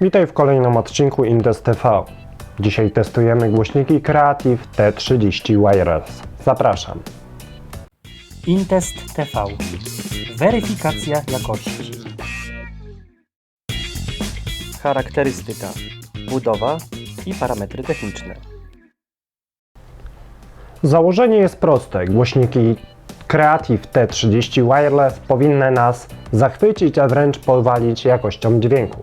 Witaj w kolejnym odcinku Indes TV. Dzisiaj testujemy głośniki Creative T30 Wireless. Zapraszam. Intest TV. Weryfikacja jakości. Charakterystyka. Budowa i parametry techniczne. Założenie jest proste. Głośniki Creative T30 Wireless powinny nas zachwycić, a wręcz powalić jakością dźwięku.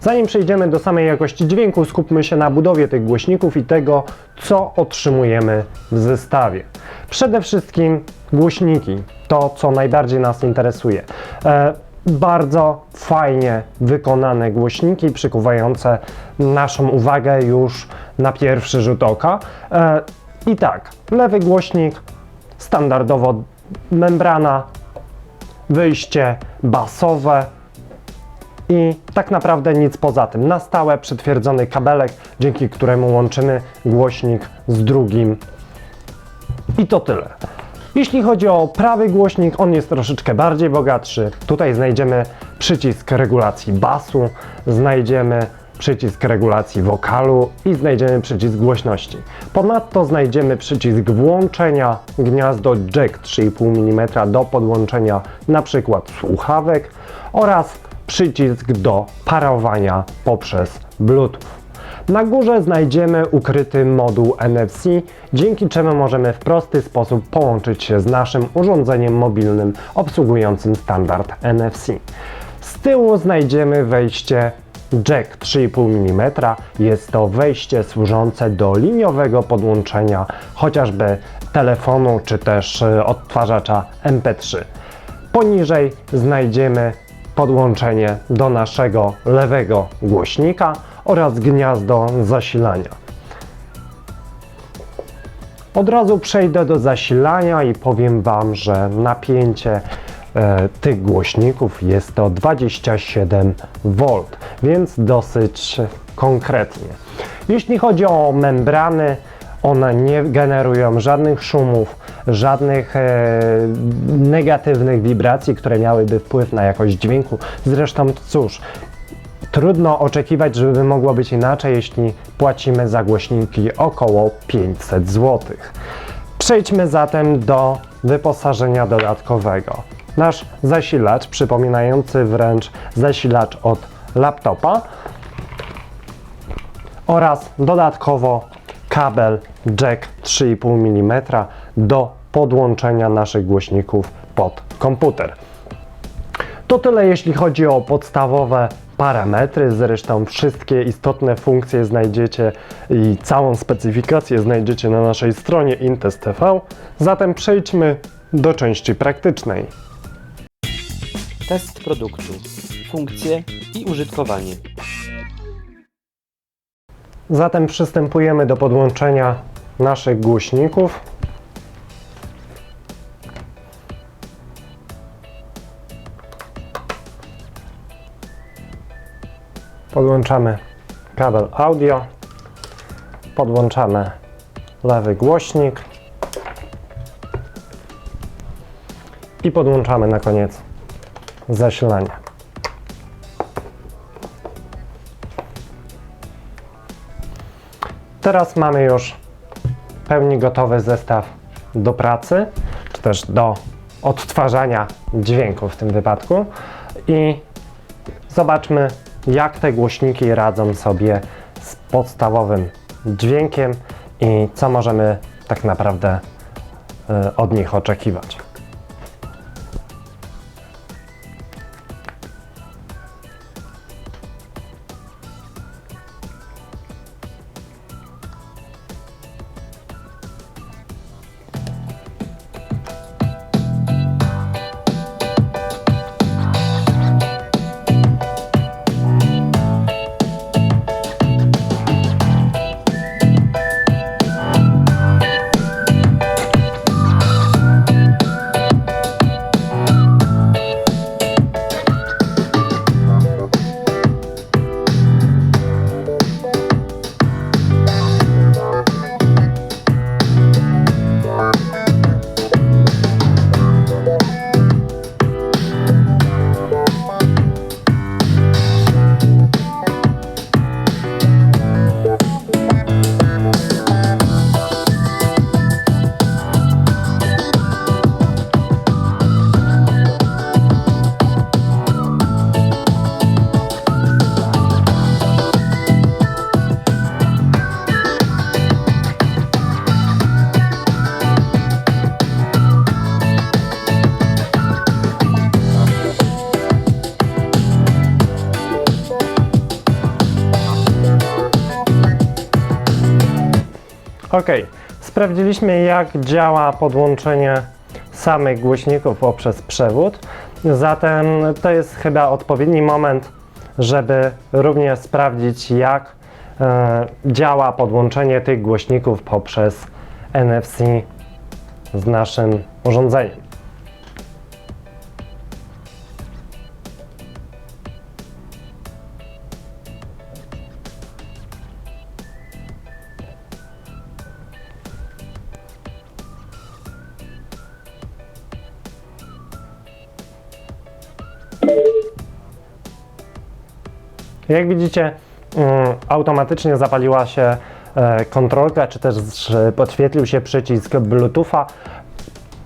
Zanim przejdziemy do samej jakości dźwięku, skupmy się na budowie tych głośników i tego, co otrzymujemy w zestawie. Przede wszystkim głośniki, to co najbardziej nas interesuje. E, bardzo fajnie wykonane głośniki, przykuwające naszą uwagę już na pierwszy rzut oka. E, I tak, lewy głośnik, standardowo membrana, wyjście basowe, i tak naprawdę nic poza tym. Na stałe przytwierdzony kabelek, dzięki któremu łączymy głośnik z drugim. I to tyle. Jeśli chodzi o prawy głośnik, on jest troszeczkę bardziej bogatszy. Tutaj znajdziemy przycisk regulacji basu, znajdziemy przycisk regulacji wokalu i znajdziemy przycisk głośności. Ponadto znajdziemy przycisk włączenia, gniazdo jack 3,5 mm do podłączenia przykład słuchawek oraz przycisk do parowania poprzez Bluetooth. Na górze znajdziemy ukryty moduł NFC, dzięki czemu możemy w prosty sposób połączyć się z naszym urządzeniem mobilnym obsługującym standard NFC. Z tyłu znajdziemy wejście jack 3,5 mm. Jest to wejście służące do liniowego podłączenia chociażby telefonu czy też e, odtwarzacza MP3. Poniżej znajdziemy podłączenie do naszego lewego głośnika oraz gniazdo zasilania. Od razu przejdę do zasilania i powiem Wam, że napięcie e, tych głośników jest to 27 V, więc dosyć konkretnie. Jeśli chodzi o membrany, one nie generują żadnych szumów, żadnych e, negatywnych wibracji, które miałyby wpływ na jakość dźwięku. Zresztą cóż, trudno oczekiwać, żeby mogło być inaczej, jeśli płacimy za głośniki około 500 zł. Przejdźmy zatem do wyposażenia dodatkowego. Nasz zasilacz, przypominający wręcz zasilacz od laptopa oraz dodatkowo kabel jack 3,5 mm do podłączenia naszych głośników pod komputer. To tyle jeśli chodzi o podstawowe parametry. Zresztą wszystkie istotne funkcje znajdziecie i całą specyfikację znajdziecie na naszej stronie Intest TV. Zatem przejdźmy do części praktycznej. Test produktu. Funkcje i użytkowanie. Zatem przystępujemy do podłączenia naszych głośników. Podłączamy kabel audio, podłączamy lewy głośnik i podłączamy na koniec zasilanie. Teraz mamy już pełni gotowy zestaw do pracy, czy też do odtwarzania dźwięku w tym wypadku. I zobaczmy, jak te głośniki radzą sobie z podstawowym dźwiękiem i co możemy tak naprawdę y, od nich oczekiwać. Ok, sprawdziliśmy jak działa podłączenie samych głośników poprzez przewód. Zatem to jest chyba odpowiedni moment, żeby również sprawdzić jak e, działa podłączenie tych głośników poprzez NFC z naszym urządzeniem. Jak widzicie, mm, automatycznie zapaliła się e, kontrolka, czy też że podświetlił się przycisk Bluetootha,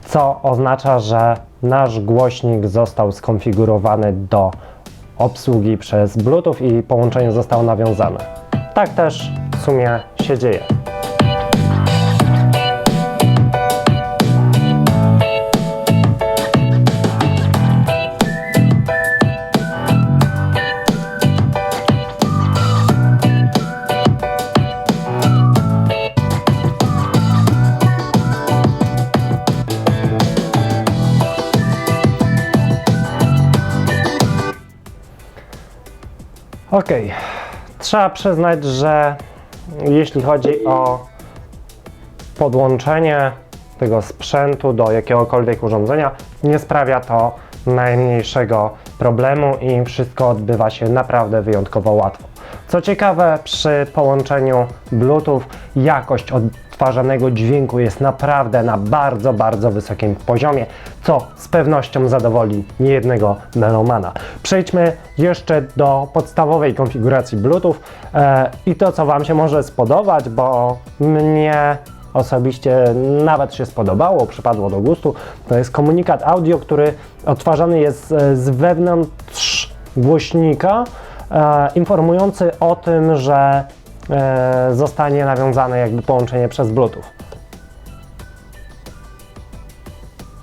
co oznacza, że nasz głośnik został skonfigurowany do obsługi przez Bluetooth i połączenie zostało nawiązane. Tak też w sumie się dzieje. Ok, trzeba przyznać, że jeśli chodzi o podłączenie tego sprzętu do jakiegokolwiek urządzenia, nie sprawia to najmniejszego problemu i wszystko odbywa się naprawdę wyjątkowo łatwo. Co ciekawe, przy połączeniu Bluetooth jakość odtwarzanego dźwięku jest naprawdę na bardzo, bardzo wysokim poziomie, co z pewnością zadowoli niejednego melomana. Przejdźmy jeszcze do podstawowej konfiguracji Bluetooth e, i to, co Wam się może spodobać, bo mnie osobiście nawet się spodobało, przypadło do gustu, to jest komunikat audio, który odtwarzany jest z wewnątrz głośnika, e, informujący o tym, że e, zostanie nawiązane jakby połączenie przez Bluetooth.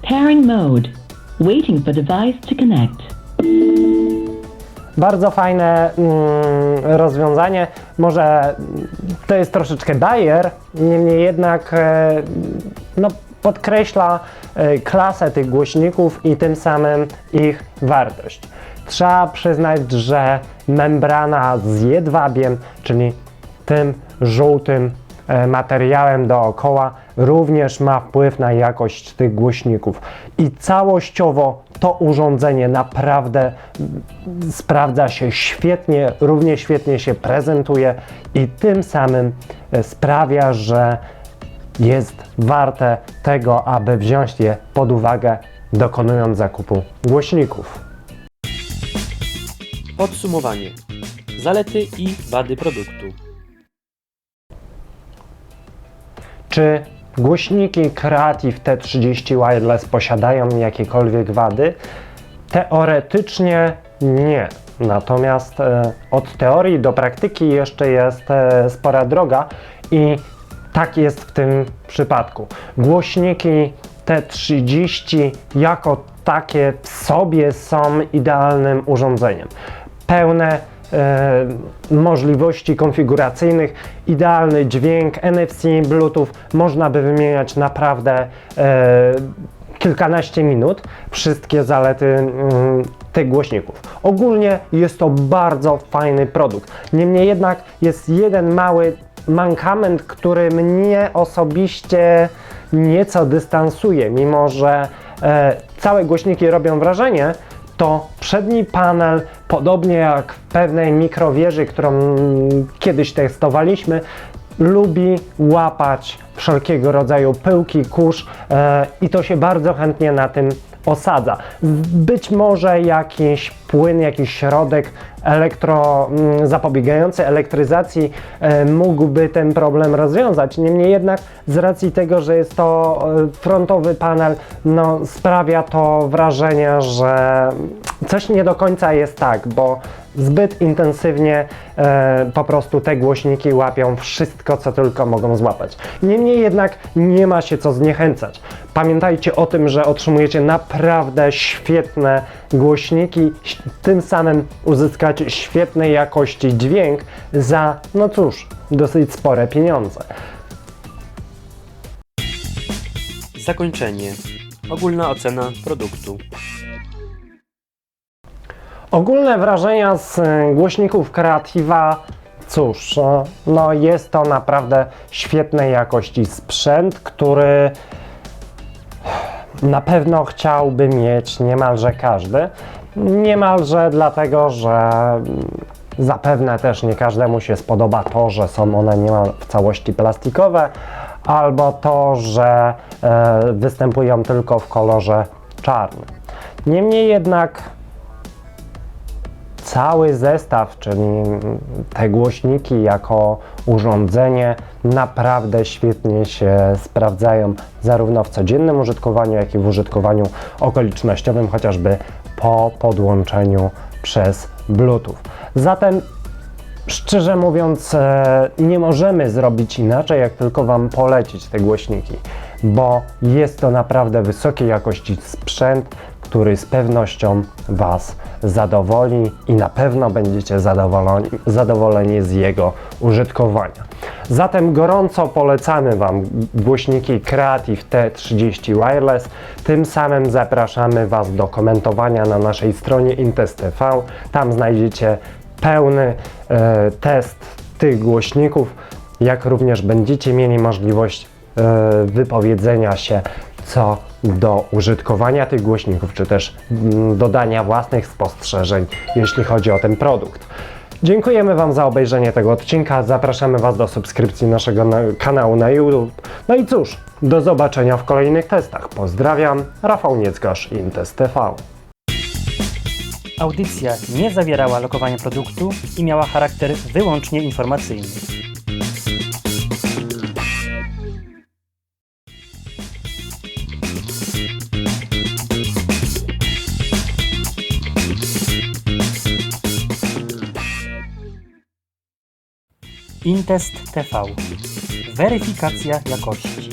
Pairing mode. Waiting for device to connect. Bardzo fajne mm, rozwiązanie. Może to jest troszeczkę bajer, niemniej jednak e, no, podkreśla e, klasę tych głośników i tym samym ich wartość. Trzeba przyznać, że membrana z jedwabiem, czyli tym żółtym materiałem dookoła, również ma wpływ na jakość tych głośników. I całościowo to urządzenie naprawdę mm, sprawdza się świetnie, równie świetnie się prezentuje i tym samym e, sprawia, że jest warte tego, aby wziąć je pod uwagę, dokonując zakupu głośników. Podsumowanie. Zalety i wady produktu. Czy głośniki Creative T30 Wireless posiadają jakiekolwiek wady? Teoretycznie nie. Natomiast e, od teorii do praktyki jeszcze jest e, spora droga i tak jest w tym przypadku. Głośniki T30 jako takie w sobie są idealnym urządzeniem. Pełne możliwości konfiguracyjnych, idealny dźwięk, NFC, Bluetooth, można by wymieniać naprawdę e, kilkanaście minut wszystkie zalety mm, tych głośników. Ogólnie jest to bardzo fajny produkt. Niemniej jednak jest jeden mały mankament, który mnie osobiście nieco dystansuje, mimo że e, całe głośniki robią wrażenie, to przedni panel, podobnie jak w pewnej mikrowieży, którą kiedyś testowaliśmy, lubi łapać wszelkiego rodzaju pyłki, kurz e, i to się bardzo chętnie na tym osadza. Być może jakiś płyn, jakiś środek elektro, mm, zapobiegający elektryzacji e, mógłby ten problem rozwiązać. Niemniej jednak z racji tego, że jest to e, frontowy panel, no, sprawia to wrażenie, że coś nie do końca jest tak, bo zbyt intensywnie e, po prostu te głośniki łapią wszystko, co tylko mogą złapać. Niemniej jednak nie ma się co zniechęcać. Pamiętajcie o tym, że otrzymujecie naprawdę świetne głośniki, tym samym uzyskacie świetnej jakości dźwięk za, no cóż, dosyć spore pieniądze. Zakończenie. Ogólna ocena produktu. Ogólne wrażenia z e, głośników Creativa, cóż, e, no jest to naprawdę świetnej jakości sprzęt, który na pewno chciałby mieć niemalże każdy. Niemalże dlatego, że zapewne też nie każdemu się spodoba to, że są one niemal w całości plastikowe, albo to, że e, występują tylko w kolorze czarnym. Niemniej jednak cały zestaw, czyli te głośniki jako urządzenie naprawdę świetnie się sprawdzają zarówno w codziennym użytkowaniu, jak i w użytkowaniu okolicznościowym, chociażby po podłączeniu przez Bluetooth. Zatem Szczerze mówiąc, e, nie możemy zrobić inaczej, jak tylko Wam polecić te głośniki, bo jest to naprawdę wysokiej jakości sprzęt, który z pewnością Was zadowoli i na pewno będziecie zadowoleni, zadowoleni z jego użytkowania. Zatem gorąco polecamy Wam głośniki Creative T30 Wireless. Tym samym zapraszamy Was do komentowania na naszej stronie Intest TV. Tam znajdziecie pełny e, test tych głośników, jak również będziecie mieli możliwość e, wypowiedzenia się co do użytkowania tych głośników, czy też mm, dodania własnych spostrzeżeń, jeśli chodzi o ten produkt. Dziękujemy Wam za obejrzenie tego odcinka. Zapraszamy Was do subskrypcji naszego na kanału na YouTube. No i cóż, do zobaczenia w kolejnych testach. Pozdrawiam, Rafał Nieckarz, Intest TV. Audycja nie zawierała lokowania produktu i miała charakter wyłącznie informacyjny. Intest TV. Weryfikacja jakości.